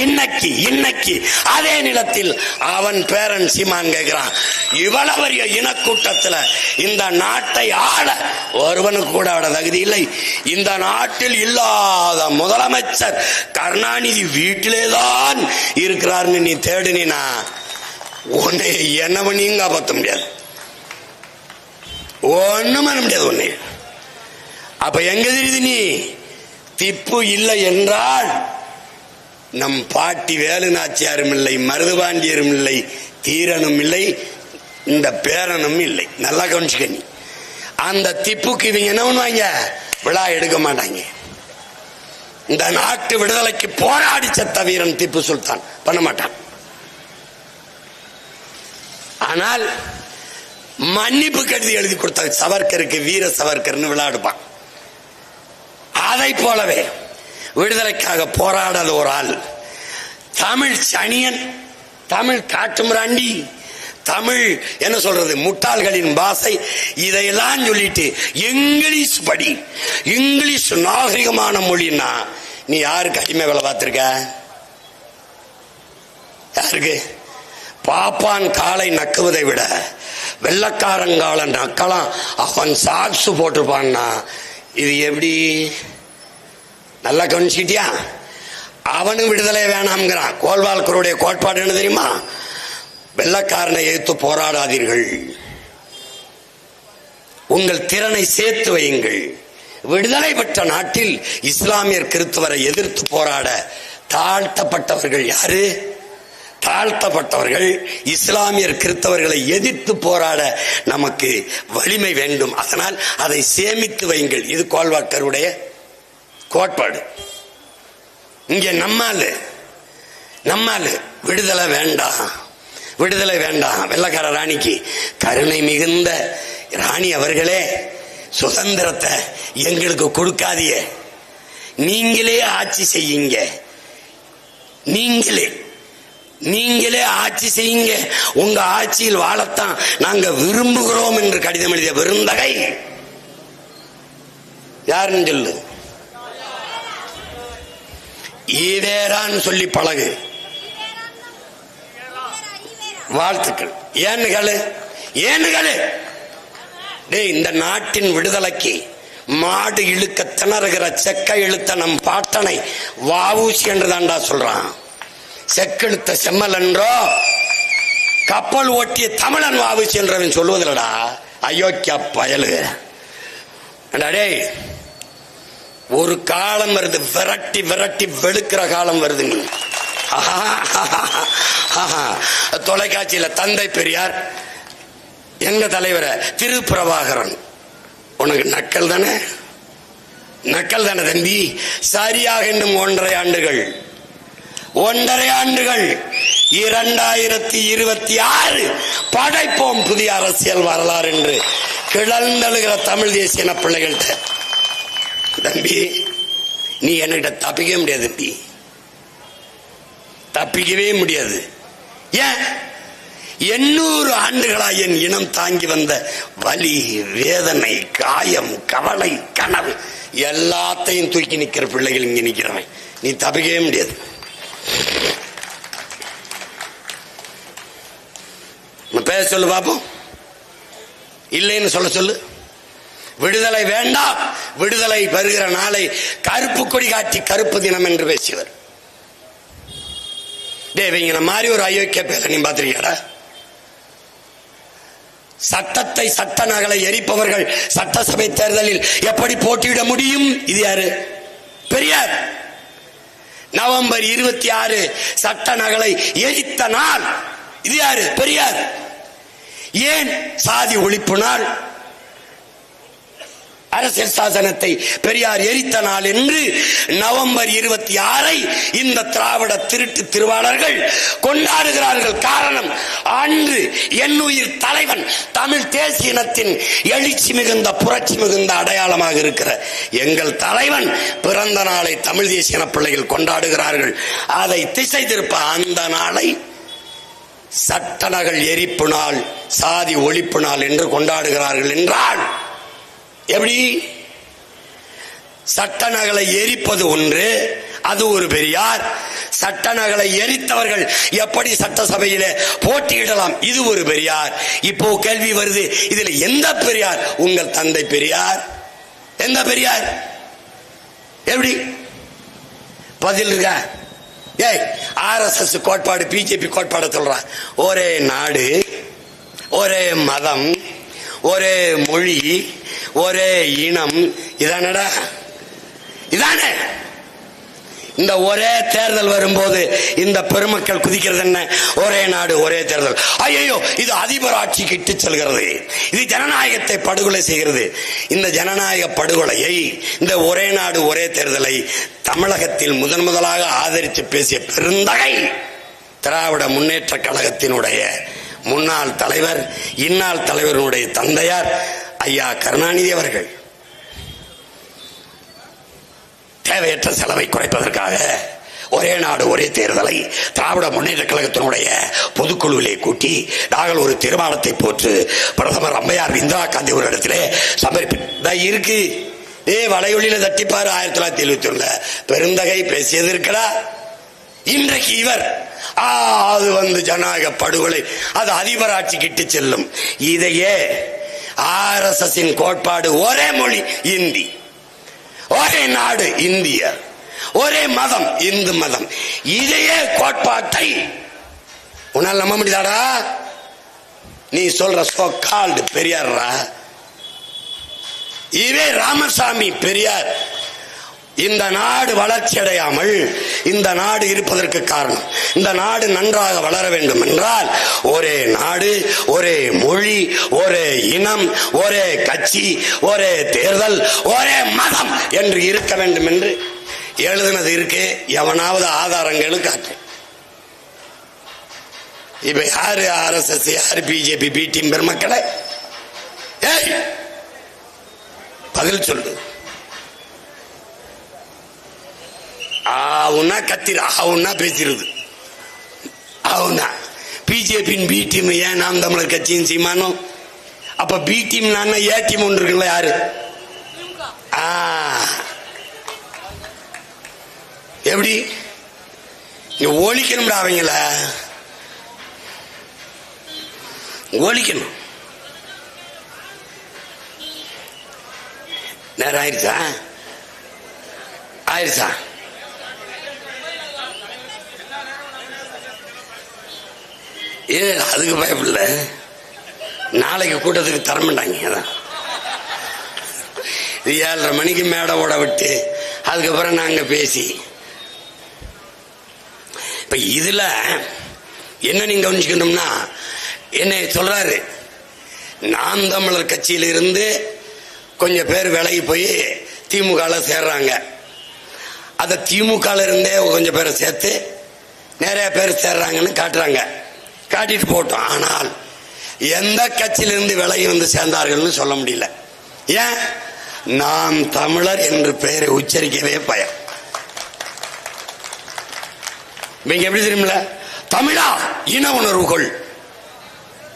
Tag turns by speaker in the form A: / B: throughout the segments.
A: இன்னைக்கு இன்னைக்கு. அதே நிலத்தில் அவன் பேரன் சீமான் கேட்கிறான் இவ்வளவு பெரிய இனக்கூட்டத்துல இந்த நாட்டை ஆள ஒருவனுக்கு கூட அவட தகுதி இல்லை. இந்த நாட்டில் இல்லாத முதலமைச்சர் கருணாநிதி வீட்டிலே தான் இருக்கிறார்னு நீ தேடினா உன்னை என்ன பண்ணியும் காப்பாற்ற முடியாது. ஒண்ணும் பண்ண முடியாது உன்னை. அப்ப எங்க தெரியுது நீ? திப்பு இல்லை என்றால் நம் பாட்டி வேலு நாச்சியாரும் இல்லை மருதுபாண்டியரும் இல்லை தீரனும் இல்லை இந்த பேரனும் இல்லை. நல்லா கவனிச்சுக்க நீ. அந்த திப்புக்கு இவங்க என்ன பண்ணுவாங்க? விழா எடுக்க மாட்டாங்க. இந்த நாட்டு விடுதலைக்கு போராடி செத்த வீரன் திப்பு சுல்தான். பண்ண மாட்டான். ஆனால் மன்னிப்பு கடிதம் எழுதி கொடுத்த சவர்கருக்கு வீர சவர்கர்னு எடுப்பான் அதை போலவே விடுதலைக்காக போராடாத ஒரு ஆள். தமிழ் சனியன் தமிழ் காட்டுமிராண்டி தமிழ் என்ன சொல்றது முட்டாள்களின் பாசை இதையெல்லாம் சொல்லிட்டு இங்கிலீஷ் படி இங்கிலீஷ் நாகரிகமான மொழின்னா நீ யாருக்கு அடிமை வேலை பார்த்திருக்க? யாருக்கு? பாப்பான் காலை நக்குவதை விட வெள்ளக்காரங்கால நக்கலாம் அவன் சாக்ஸு போட்டிருப்பான்னா இது எப்படி? நல்லா கவனிச்சிட்டியா அவனும் விடுதலை வேணாம்ங்கிறான். கோல்வால்கருடைய கோட்பாடு என்ன தெரியுமா? வெள்ளக்காரனை எதிர்த்து போராடாதீர்கள். உங்கள் திறனை சேர்த்து வையுங்கள். விடுதலை பெற்ற நாட்டில் இஸ்லாமியர் கிறிஸ்துவரை எதிர்த்து போராட தாழ்த்தப்பட்டவர்கள் யாரு? தாழ்த்தப்பட்டவர்கள் இஸ்லாமியர் கிறிஸ்தவர்களை எதிர்த்து போராட நமக்கு வலிமை வேண்டும். அதனால் அதை சேமித்து வையுங்கள். இது கோல்வாக்கருடைய கோட்பாடு. இங்க நம்மால் நம்மால் விடுதலை வேண்டாம் விடுதலை வேண்டாம். வெள்ளக்கார ராணிக்கு கருணை மிகுந்த ராணி அவர்களே சுதந்திரத்தை எங்களுக்கு கொடுக்காதிய நீங்களே ஆட்சி செய்யுங்க. நீங்களே நீங்களே ஆட்சி செய்யுங்க. உங்க ஆட்சியில் வாழத்தான் நாங்க விரும்புகிறோம் என்று கடிதம் எழுதிய விருந்தகை யாருன்னு சொல்லு? ஈவேரான்னு சொல்லி பழகு. வாழ்த்துக்கள். ஏன்னு ஏன்னு டேய் இந்த நாட்டின் விடுதலைக்கு மாடு இழுக்க திணறுகிற செக்க இழுத்த நம் பாட்டனை வாவூசி என்று தாண்டா சொல்றான். செக்கெழுத்த செம்மல் என்றோ கப்பல் ஓட்டிய தமிழன் வாவூசி என்றவன் சொல்லுவதில்லடா. அயோக்கியா பயலு டேய் ஒரு காலம் வருது விரட்டி விரட்டி வெளுக்கிற காலம் வருது தொலைக்காட்சியில தந்தை பெரியார் எங்க தலைவர? திருப்பிரபாகரன். உனக்கு நக்கல் தானே? நக்கல் தானே தம்பி. சரியாக இன்னும் ஒன்றரை ஆண்டுகள். ஒன்றரை ஆண்டுகள். இரண்டாயிரத்தி இருபத்தி ஆறு. படைப்போம் புதிய அரசியல் வரலாறு என்று. கிளந்தழுகிற தமிழ் தேசிய பிள்ளைகள்கிட்ட. தம்பி நீ என்கிட்ட தப்பிக்க முடியாது தம்பி. தப்பிக்கவே முடியாது. ஏன்? எண்ணூறு ஆண்டுகளாய் என் இனம் தாங்கி வந்த வலி வேதனை காயம் கவலை கனவு எல்லாத்தையும் தூக்கி நிக்கிற பிள்ளைகள் இங்க நிக்கிறவன். நீ தப்பிக்கவே முடியாது. பேச சொல்லு பாப்போம். இல்லைன்னு சொல்ல சொல்லு. விடுதலை வேண்டாம். விடுதலை வருகிற நாளை கருப்பு கொடி காட்டி கருப்பு தினம் என்று பேசியவர். தேவிங்கிற மாதிரி ஒரு அயோக்கிய பேர நீ பார்த்திருக்கியாடா? சட்டத்தை சட்ட நகலை எரிப்பவர்கள் சட்டசபை தேர்தலில் எப்படி போட்டியிட முடியும்? இது யாரு? பெரியார். நவம்பர் இருபத்தி ஆறு சட்ட நகலை எரித்த நாள். இது யாரு? பெரியார். ஏன் சாதி ஒழிப்பு நாள்? அரசியல் சாசனத்தை பெரியார் எரித்த நாள் என்று நவம்பர் இருபத்தி ஆறை இந்த திராவிட திருட்டு திருவாளர்கள் கொண்டாடுகிறார்கள். காரணம் அன்று என்னுயிர் தலைவன் தமிழ் தேசிய இனத்தின் எழுச்சி மிகுந்த புரட்சி மிகுந்த அடையாளமாக இருக்கிற எங்கள் தலைவன் பிறந்த நாளை தமிழ் தேசிய இன பிள்ளைகள் கொண்டாடுகிறார்கள். அதை திசை திருப்ப அந்த நாளை சட்டநகல் எரிப்பு நாள் சாதி ஒழிப்பு நாள் என்று கொண்டாடுகிறார்கள் என்றால் எப்படி? சட்ட நகலை எரிப்பது ஒன்று அது ஒரு பெரியார். சட்ட நகலை எரித்தவர்கள் எப்படி சட்டசபையில போட்டியிடலாம்? இது ஒரு பெரியார். இப்போ கேள்வி வருது இதுல எந்த பெரியார்? உங்கள் தந்தை பெரியார். எந்த பெரியார்? எப்படி? பதில் இருக்கா? ஏய் ஆர்எஸ்எஸ் கோட்பாடு பிஜேபி கோட்பாடு சொல்றான் ஒரே நாடு ஒரே மதம் ஒரே மொழி ஒரே இனம். இதானடா? இதானே? இந்த ஒரே தேர்தல் வரும்போது இந்த பெருமக்கள் குதிக்கிறது என்ன? ஒரே நாடு ஒரே தேர்தல். ஐயோ இது அதிபர் ஆட்சிக்கு இட்டு செல்கிறது. இது ஜனநாயகத்தை படுகொலை செய்கிறது. இந்த ஜனநாயக படுகொலையை இந்த ஒரே நாடு ஒரே தேர்தலை தமிழகத்தில் முதன் முதலாக ஆதரித்து பேசிய பெருந்தகை திராவிட முன்னேற்ற கழகத்தினுடைய முன்னாள் தலைவர் இன்னாள் தலைவருடைய தந்தையார் ஐயா கருணாநிதி அவர்கள் தேவையற்ற செலவை குறைப்பதற்காக ஒரே நாடு ஒரே தேர்தலை திராவிட முன்னேற்ற கழகத்தினுடைய பொதுக்குழுவிலே கூட்டி நாங்கள் ஒரு தீர்மானத்தை போட்டு பிரதமர் அம்மையார் இந்திரா காந்தி ஒரு இடத்திலே சமர்ப்பி இருக்கு. ஏ வலையொலியில தட்டிப்பாரு ஆயிரத்தி தொள்ளாயிரத்தி எழுபத்தி ஒண்ணுல. பெருந்தகை பேசியது இருக்கடா. இன்றைக்கு இவர் ஆ, அது வந்து ஜனநாயக படுகொலை. அது அதிபராட்சி கிட்டு செல்லும். இதையே ஆர் எஸ் எஸ் கோட்பாடு ஒரே மொழி இந்தி. ஒரே நாடு இந்திய. ஒரே மதம் இந்து மதம். இதையே கோட்பாட்டை உன்னால் நம்ப முடியாதா நீ சொல்ற சோ கால்டு பெரியார்ரா? இவே ராமசாமி பெரியார். இந்த நாடு வளர்ச்சி அடையாமல் இந்த நாடு இருப்பதற்கு காரணம். இந்த நாடு நன்றாக வளர வேண்டும் என்றால் ஒரே நாடு ஒரே மொழி ஒரே இனம் ஒரே கட்சி ஒரே தேர்தல் ஒரே மதம் என்று இருக்க வேண்டும் என்று எழுதினது இருக்கு எவனாவது ஆதாரங்களும் காட்டு இப்ப யாரு ஆர் எஸ் எஸ் யாரு பிஜேபி பி டீம் பெருமக்களை? ஏய் பதில் சொல்லு. ஆவுன்னா கத்திர ஆவுன்னா பேசிருது. ஆவுன்னா பிஜேபியின் பி டீம் ஏன் நாம் தமிழர் கட்சியின் சீமானும்? அப்ப பி டீம் நான் ஏ டீம் ஒன்று இருக்குல்ல யாரு. எப்படி? இங்க ஒழிக்கணும்டா அவங்கள. ஒழிக்கணும் நேரம் ஆயிடுச்சா? ஆயிடுச்சா? ஏ அதுக்கு பயப்படல நாளைக்கு கூட்டத்துக்கு தரமாட்டாங்க அதான். இது ஏழரை மணிக்கு மேடை ஓட விட்டு அதுக்கப்புறம் நாங்கள் பேசி. இப்ப இதுல என்ன நீங்க கவனிச்சுக்கணும்னா என்னை சொல்றாரு நாம் தமிழர் கட்சியில இருந்து கொஞ்சம் பேர் விலகி போய் திமுக சேர்றாங்க. அதை திமுக இருந்தே கொஞ்சம் பேரை சேர்த்து நிறைய பேர் சேர்றாங்கன்னு காட்டுறாங்க. காட்டிட்டு போட்டோம். ஆனால் எந்த கட்சியிலிருந்து விலகி வந்து சேர்ந்தார்கள்னு சொல்ல முடியல. ஏன்? நாம் தமிழர் என்று பெயரை உச்சரிக்கவே பயம். இவங்க எப்படி தெரியுமில தமிழா? இன உணர்வு கொள்.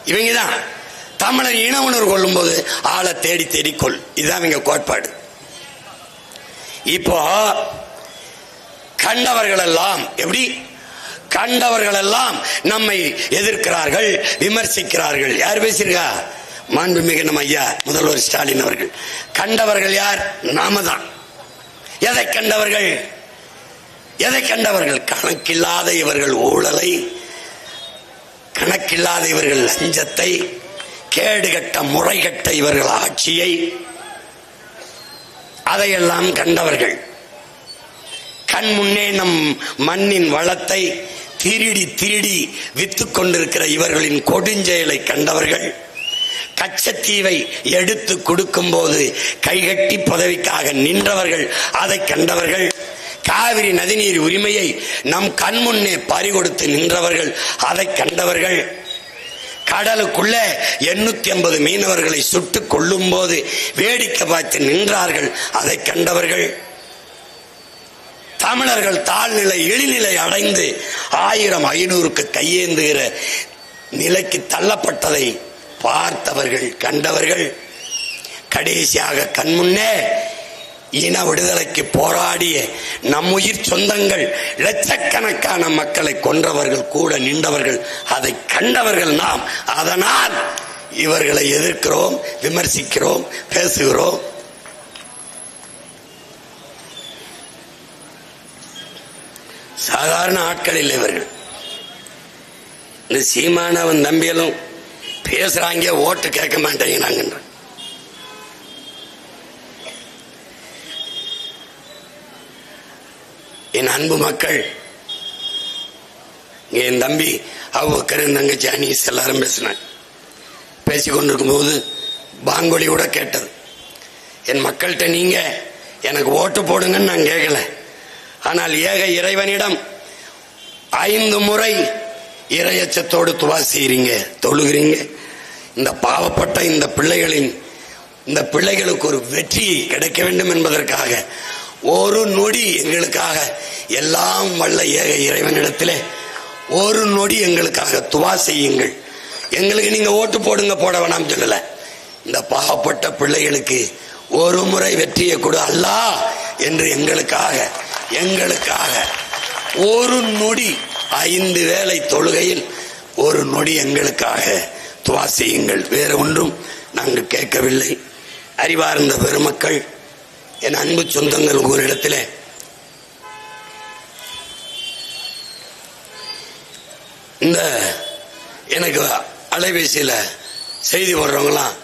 A: இவங்க தான். தமிழர் இன உணர்வு கொள்ளும் போது ஆளை தேடி தேடி கொள். இதுதான் இவங்க கோட்பாடு. இப்போ கண்டவர்கள் எல்லாம் எப்படி? கண்டவர்கள் எல்லாம் நம்மை எதிர்க்கிறார்கள் விமர்சிக்கிறார்கள். யார் பேசியிருக்கா? மாண்புமிகு நம்ம ஐயா முதல்வர் ஸ்டாலின் அவர்கள். கண்டவர்கள் யார்? நாம தான். எதை கண்டவர்கள்? எதை கண்டவர்கள்? கணக்கில்லாத இவர்கள் ஊழலை கணக்கில்லாத இவர்கள் லஞ்சத்தை கேடுகட்ட முறைகட்ட இவர்கள் ஆட்சியை அதையெல்லாம் கண்டவர்கள். கண் முன்னே நம் மண்ணின் வளத்தை திருடி திருடி வித்துக் கொண்டிருக்கிற இவர்களின் கொடுஞ்செயலை கண்டவர்கள் கச்சத்தீவை எடுத்து கொடுக்கும் போது கைகட்டி பதவிக்காக நின்றவர்கள் அதை கண்டவர்கள் காவிரி நதிநீர் உரிமையை நம் கண் முன்னே பறிகொடுத்து நின்றவர்கள் அதை கண்டவர்கள். கடலுக்குள்ளே எண்ணூத்தி ஐம்பது மீனவர்களை சுட்டு கொள்ளும் போது வேடிக்கை பார்த்து நின்றார்கள் அதை கண்டவர்கள். தமிழர்கள் தாழ்நிலை இழிநிலை அடைந்து ஆயிரம் ஐநூறுக்கு கையேந்துகிற நிலைக்கு தள்ளப்பட்டதை பார்த்தவர்கள் கண்டவர்கள் கடைசியாக கண்முன்னே இன விடுதலைக்கு போராடிய நம்முயிர் சொந்தங்கள் லட்சக்கணக்கான மக்களை கொன்றவர்கள் கூட நின்றவர்கள் அதை கண்டவர்கள் நாம். அதனால் இவர்களை எதிர்க்கிறோம் விமர்சிக்கிறோம் பேசுகிறோம். சாதாரண ஆட்கள் இல்லை இவர்கள். இந்த சீமானவன் தம்பியலும் பேசுறாங்க ஓட்டு கேட்க மாட்டேங்கிறாங்கன்ற. என் அன்பு மக்கள் என் தம்பி அவ்வக்கர் தங்கச்சி அனீஸ் எல்லாரும் பேசினாங்க. பேசி கொண்டிருக்கும் போது பாங்கொலி கூட கேட்டது. என் மக்கள்கிட்ட நீங்க எனக்கு ஓட்டு போடுங்கன்னு நான் கேட்கல. ஆனால் ஏக இறைவனிடம் ஐந்து முறை இரையச்சத்தோடு துவா செய்கிறீங்க தொழுகிறீங்க. இந்த பாவப்பட்ட இந்த பிள்ளைகளின் இந்த பிள்ளைகளுக்கு ஒரு வெற்றி கிடைக்க வேண்டும் என்பதற்காக ஒரு நொடி எங்களுக்காக எல்லாம் வல்ல ஏக இறைவனிடத்திலே ஒரு நொடி எங்களுக்காக துவா செய்யுங்கள். எங்களுக்கு நீங்க ஓட்டு போடுங்க போட வேணாம் சொல்லல. இந்த பாவப்பட்ட பிள்ளைகளுக்கு ஒரு முறை வெற்றியை கொடு அல்லா என்று எங்களுக்காக எங்களுக்காக ஒரு நொடி ஐந்து வேளை தொழுகையில் ஒரு நொடி எங்களுக்காக துவா செய்யுங்கள். வேற ஒன்றும் நாங்கள் கேட்கவில்லை. அறிவார்ந்த பெருமக்கள் என் அன்பு சொந்தங்கள் ஒரு இந்த எனக்கு அலைபேசியில் செய்தி போடுறவங்களாம்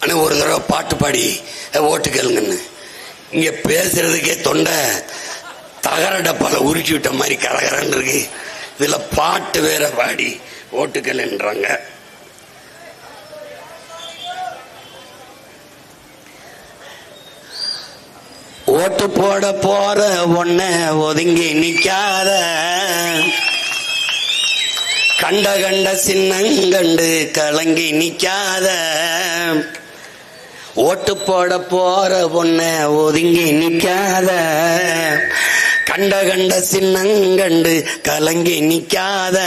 A: ஆனால் ஒரு தடவை பாட்டு பாடி ஓட்டு கேளுங்கன்னு. இங்க பேசுறதுக்கே தொண்டை தகர டப்பால உருக்கி விட்ட மாதிரி கரகரன்னு இருக்கு. இதுல பாட்டு வேற பாடி ஓட்டுக்கல்ன்றாங்க ஓட்டு போட போற ஒன்ன ஒதுங்கி நிக்காத. கண்ட கண்ட சின்னங்கண்டு கலங்கி நிக்காத. ஓட்டு போட போற ஒன்ன ஒதுங்கி நிக்காத. கண்ட கண்ட சின்னங்கண்டு கலங்கி நிக்காத.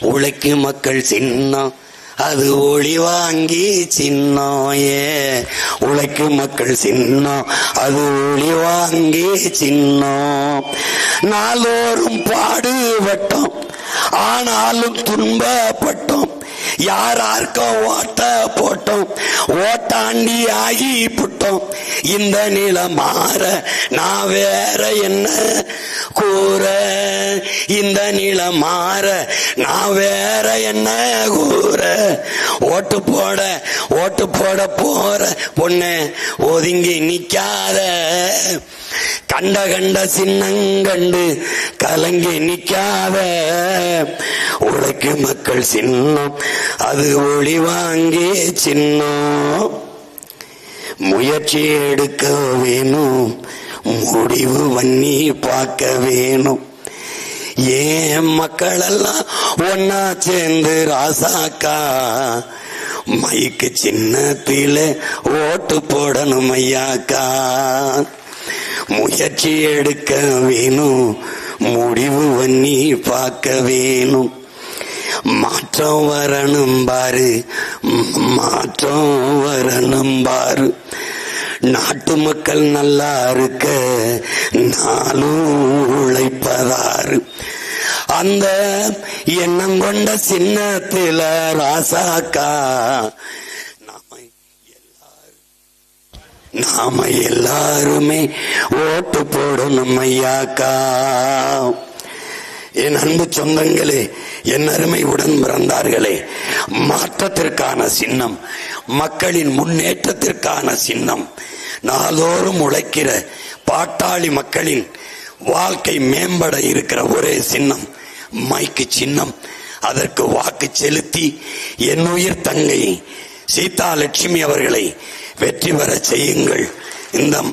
A: உழைக்கு மக்கள் சின்னம் அது ஒளி வாங்கி சின்னம் ஏ. உழைக்கு மக்கள் சின்னம் அது ஒளி வாங்கி சின்னம். நாளோறும் பாடுபட்டோம் ஆனாலும் துன்பப்பட்டோம். யாராருக்கும் ஓட்ட போட்டோம். ஓட்டாண்டி ஆகி புட்டோம். இந்த நிலம் மாற நான் வேற என்ன கூற? இந்த நிலம் மாற நான் வேற என்ன கூற? ஓட்டு போட ஓட்டு போட போற பொண்ணு ஒதுங்கி நிக்காத. கண்ட கண்ட சின்னங்கண்டு கலங்கி நிக்காத. உழைக்கு மக்கள் சின்னம் அது ஒளி வாங்கி சின்னம். முயற்சி எடுக்க வேணும் முடிவு பண்ணி பார்க்க வேணும். ஏன் மக்களெல்லாம் ஒன்னா சேர்ந்து ராசாக்கா? மைக்கு சின்னத்தில ஓட்டு போடணும் ஐயாக்கா. முயற்சி எடுக்க வேணும். முடிவு பண்ணி பார்க்க வேணும். மாற்றம் வரணும் பாரு. மாற்றம் வரணும் பாரு. நாட்டு மக்கள் நல்லா இருக்க நாளும் உழைப்பதாறு அந்த எண்ணம் கொண்ட சின்னத்தில ராசாக்கா நாம நாம எல்லாருமே ஓட்டு போடணும் ஐயாக்கா. என் அன்பு சொந்தங்களே என் அருமை உடன் பிறந்தார்களே மாற்றத்திற்கான சின்னம் மக்களின் முன்னேற்றத்திற்கான சின்னம் நாளோறும் உழைக்கிற பாட்டாளி மக்களின் வாழ்க்கை மேம்பட இருக்கிற ஒரே சின்னம் மைக்கு சின்னம். அதற்கு வாக்கு செலுத்தி என் உயிர் தங்கை சீதா லட்சுமி அவர்களை வெற்றி பெற செய்யுங்கள். இந்த